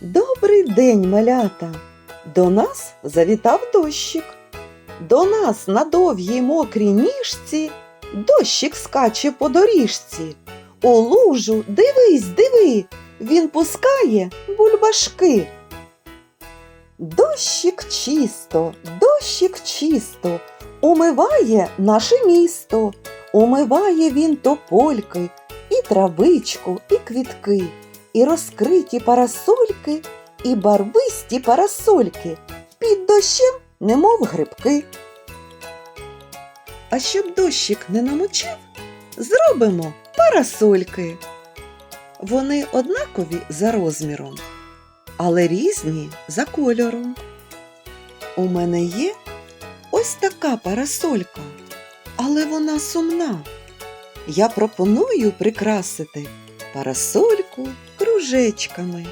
Добрий день, малята! До нас завітав дощик. До нас на довгій мокрій ніжці дощик скаче по доріжці. У лужу дивись, диви, він пускає бульбашки. Дощик чисто, дощик чисто, умиває наше місто, умиває він топольки, і травичку, і квітки, і розкриті парасольки, і барвисті парасольки, під дощем, немов грибки. А щоб дощик не намочив, зробимо парасольки. Вони однакові за розміром, але різні за кольором. У мене є ось така парасолька, але вона сумна. Я пропоную прикрасити парасольку кружечками.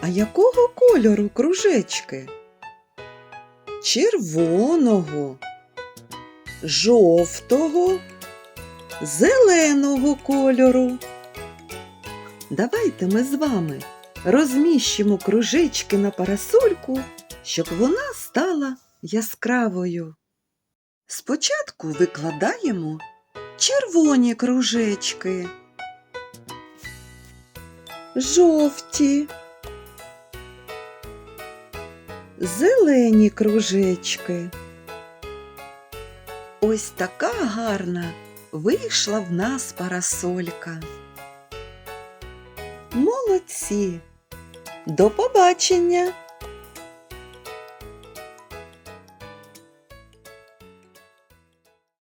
А якого кольору кружечки? Червоного, жовтого, зеленого кольору. Давайте ми з вами розміщимо кружечки на парасольку, щоб вона стала яскравою. Спочатку викладаємо червоні кружечки, жовті, зелені кружечки. Ось така гарна вийшла в нас парасолька. Молодці! До побачення!